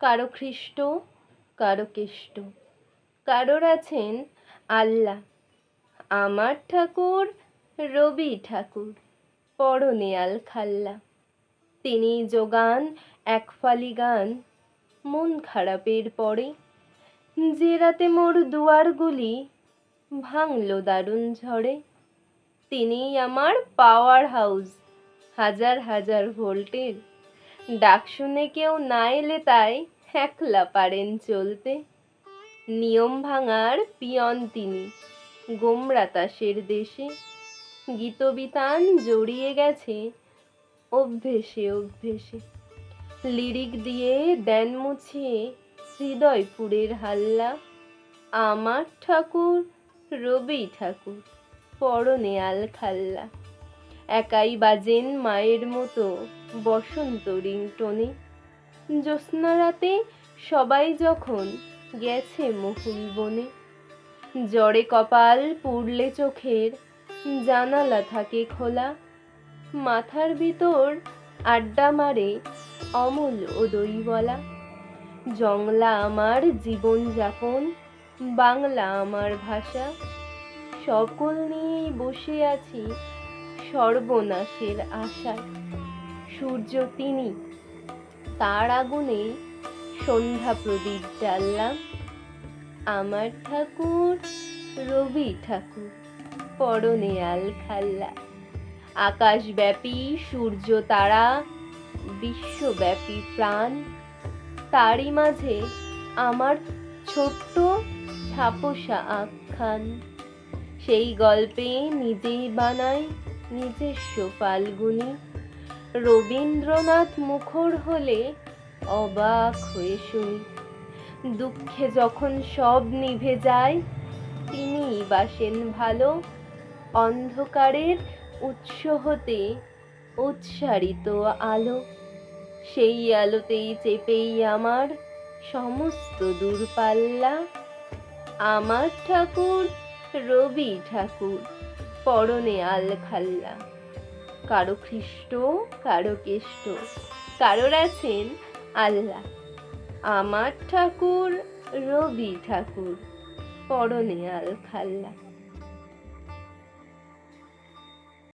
কারও খ্রিস্ট কারও কেষ্ট কারোর আছেন আল্লাহ, আমার ঠাকুর, রবি ঠাকুর পরনে আলখাল্লা তিনি যোগান এক ফালি গান, মন খারাপের পরে। যে রাতে মোর দুয়ারগুলি ভাঙলো দারুণ ঝড়ে। তিনিই আমার পাওয়ার হাউস হাজার হাজার ভোল্টের ডাক শুনে কেউ না এলে তাই একলা পারেন চলতে। নিয়ম ভাঙার পিয়ন তিনি, গোমরা তাসের দেশে। গীতবিতান জড়িয়ে গেছে অভ্যেসে অভ্যেসে। লিরিক দিয়ে দেন মুছিয়ে হৃদয়পুরের হাল্লা। আমার ঠাকুর রবি ঠাকুর, পরনে আলখাল্লা। একাই বাজেন মায়ের মতো, বসন্ত রিংটনে। জ্যোৎস্না রাতে সবাই যখন গেছে মহুল বনে, জ্বরে কপাল পুড়লে চোখের জানালা থাকে খোলা। মাথার ভিতর আড্ডা মারে অমল ও দইবলা জংলা আমার জীবন যাপন, বাংলা আমার ভাষা। সকল নিয়েই বসে আছি সর্বনাশের আশায়। সূর্য তিনি, তার আগুনে সন্ধ্যা প্রদীপ জ্বাললাম। আমার ঠাকুর, রবি ঠাকুর, পরনে আল খাল্লা। আকাশব্যাপী সূর্য তারা, বিশ্বব্যাপী প্রাণ। তারই মাঝে আমার ছোট্ট ছাপোষা আখ্যান। সেই গল্পে নিজেই বানাই নিজস্ব ফাল্গুনি রবীন্দ্রনাথ মুখর হলে অবাক হয়ে শুনি। দুঃখে যখন সব নিভে যায় তিনি বাসেন ভালো। অন্ধকারের উৎস হতে উৎসারিত আলো। সেই আলোতেই চেপেই আমার সমস্ত দূরপাল্লা। আমার ঠাকুর রবি ঠাকুর। পরনে আলখাল্লা কারও খ্রিস্ট কারও কেষ্ট। কারোর আছেন আল্লাহ। আমার ঠাকুর রবি ঠাকুর পরনে আলখাল্লা